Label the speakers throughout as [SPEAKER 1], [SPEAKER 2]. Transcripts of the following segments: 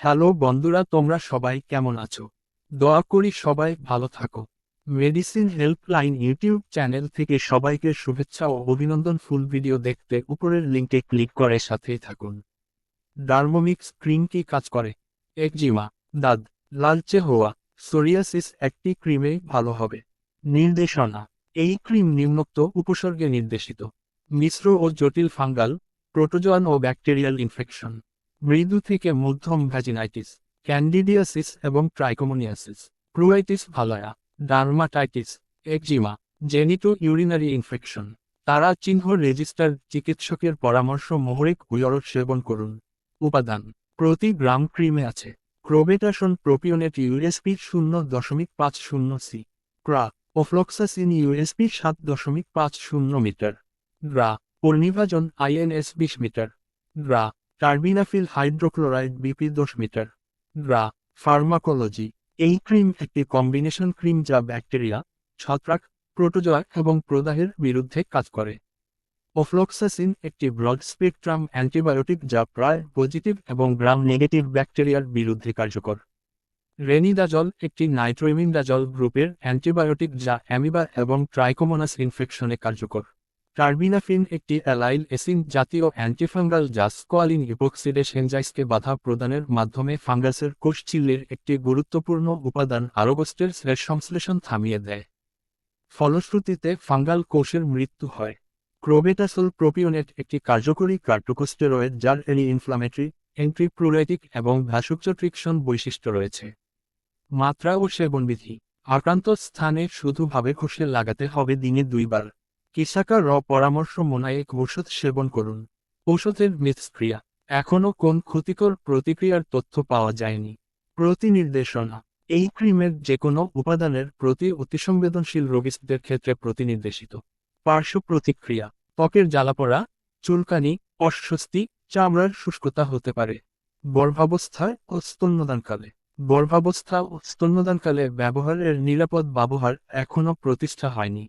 [SPEAKER 1] Hello বন্ধুরা, তোমরা সবাই কেমন আছো? দোয়া করি সবাই ভালো থাকো। মেডিসিন হেল্পলাইন ইউটিউব চ্যানেল থেকে সবাইকে শুভেচ্ছা ও অভিনন্দন। ফুল ভিডিও দেখতে উপরের লিঙ্কে ক্লিক করে সাথেই থাকুন। ডার্মোমিক্স ক্রিম কি কাজ করে? একজিমা দাদ লালচে হওয়া সোরিয়াসিস একটি ক্রিমে ভালো হবে। নির্দেশনা, এই ক্রিম নিম্নোক্ত, উপসর্গে নির্দেশিত। মিশ্র ও জটিল ফাঙ্গাল প্রোটোজোয়ান ও ব্যাকটেরিয়াল ইনফেকশন মৃদু থেকে মধ্যম ভ্যাজিনাইটিস ক্যান্ডিডিয়াসিস এবং trichomoniasis pruritus vulvae dermatitis eczema genitourinary infection তারা চিহ্ন রেজিস্টার চিকিৎসকের পরামর্শ মোহরিক উয়রট সেবন করুন। উপাদান, প্রতি গ্রাম ক্রিমে আছে, ক্রোবেটাসন প্রোপিওনেট ইউএসপি শূন্য দশমিক পাঁচ শূন্য সি, ক্রা ওফ্লক্সাসিন ইউএসপি সাত দশমিক পাঁচ শূন্য মিটার, গ্রা পর্নিভাজন আইএনএস বিশ মিটার, গ্রা টার্বিনাফিল হাইড্রোক্লোরাইড বিপি দশ মিটার। গ্রা, ফার্মাকোলজি, এই ক্রিম একটি কম্বিনেশন ক্রিম যা ব্যাকটেরিয়া, ছত্রাক, প্রোটোজোয়া এবং প্রদাহের বিরুদ্ধে কাজ করে। ওফ্লক্সাসিন একটি ব্রড স্পেকট্রাম অ্যান্টিবায়োটিক যা প্রায় পজিটিভ এবং গ্রাম নেগেটিভ ব্যাকটেরিয়ার বিরুদ্ধে কার্যকর। রেনিদাজল একটি নাইট্রোইমিনডাজল গ্রুপের অ্যান্টিবায়োটিক যা অ্যামিবা এবং ট্রাইকোমোনাস ইনফেকশনে কার্যকর। টার্বিনাফিন একটি অ্যালাইল এসিন জাতীয় অ্যান্টিফাঙ্গাল যা স্কোয়ালিন ইপোক্সিডেস এনজাইসকে বাধা প্রদানের মাধ্যমে ফাঙ্গাসের কোষ চিল্লির একটি গুরুত্বপূর্ণ উপাদান আরোগস্টের শ্লেষ সংশ্লেষণ থামিয়ে দেয়। ফলশ্রুতিতে, ফাঙ্গাল কোষের মৃত্যু হয়। ক্রোবেটাসল প্রোপিওনেট একটি কার্যকরী কার্টোকোস্টেরয়েড যার এনি ইনফ্লামেটরি এন্ট্রিপ্রুরাইটিক এবং ভ্যাসোকচট্রিকশন বৈশিষ্ট্য রয়েছে। মাত্রা ও সেবনবিধি। আক্রান্ত স্থানে শুধুভাবে ঘষে লাগাতে হবে দিনে দুইবার। কিসাকা র পরামর্শ মোনায়েক ঔষধ সেবন করুন। ঔষধের মিথস্ক্রিয়া এখনও কোন ক্ষতিকর প্রতিক্রিয়ার তথ্য পাওয়া যায়নি। প্রতিনির্দেশনা। এই ক্রিমের যে কোনো উপাদানের প্রতি অতিসংবেদনশীল রোগীদের ক্ষেত্রে প্রতিনির্দেশিত। পার্শ্ব প্রতিক্রিয়া। ত্বকের জ্বালাপড়া, চুলকানি, অস্বস্তি, চামড়ার শুষ্কতা হতে পারে। গর্ভাবস্থায় ও স্তন্যদানকালে। গর্ভাবস্থা ও স্তন্যদানকালে ব্যবহারের নিরাপদ ব্যবহার এখনও প্রতিষ্ঠা হয়নি।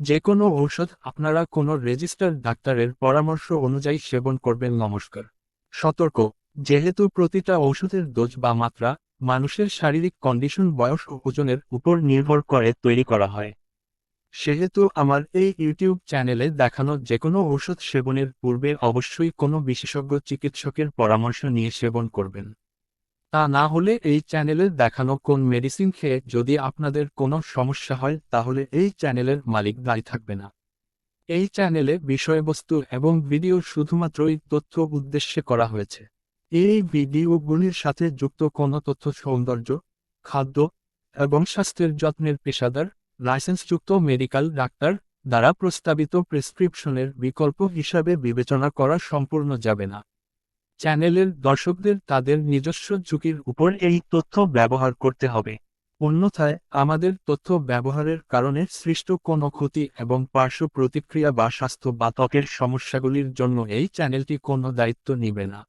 [SPEAKER 1] যে কোনো ঔষধ আপনারা কোনো রেজিস্টার ডাক্তারের পরামর্শ অনুযায়ী সেবন করবেন, নমস্কার। সতর্ক, যেহেতু প্রতিটা ঔষধের ডোজ বা মাত্রা মানুষের শারীরিক কন্ডিশন, বয়স ও ওজনের উপর নির্ভর করে তৈরি করা হয়। সেহেতু আমার এই ইউটিউব চ্যানেলে দেখানো যে কোনো ঔষধ সেবনের পূর্বে অবশ্যই কোনো বিশেষজ্ঞ চিকিৎসকের পরামর্শ নিয়ে সেবন করবেন। তা না হলে এই চ্যানেলে দেখানো কোন মেডিসিন খেয়ে যদি আপনাদের কোনো সমস্যা হয়, তাহলে এই চ্যানেলের মালিক দায়ী থাকবে না। এই চ্যানেলে বিষয়বস্তু এবং ভিডিও শুধুমাত্রই তথ্য উদ্দেশ্যে করা হয়েছে। এই ভিডিওগুলির সাথে যুক্ত কোনো তথ্য সৌন্দর্য, খাদ্য এবং স্বাস্থ্যের যত্নের পেশাদার, লাইসেন্সযুক্ত মেডিকেল ডাক্তার দ্বারা প্রস্তাবিত প্রেসক্রিপশনের বিকল্প হিসাবে বিবেচনা করা সম্পূর্ণ যাবে না। চ্যানেলের দর্শকদের তাদের নিজস্ব ঝুঁকির উপর এই তথ্য ব্যবহার করতে হবে। অন্যথায়, আমাদের তথ্য ব্যবহারের কারণে সৃষ্ট কোনো ক্ষতি এবং পার্শ্ব প্রতিক্রিয়া বা স্বাস্থ্য বা ত্বকের সমস্যাগুলির জন্য এই চ্যানেলটি কোনো দায়িত্ব নিবে না।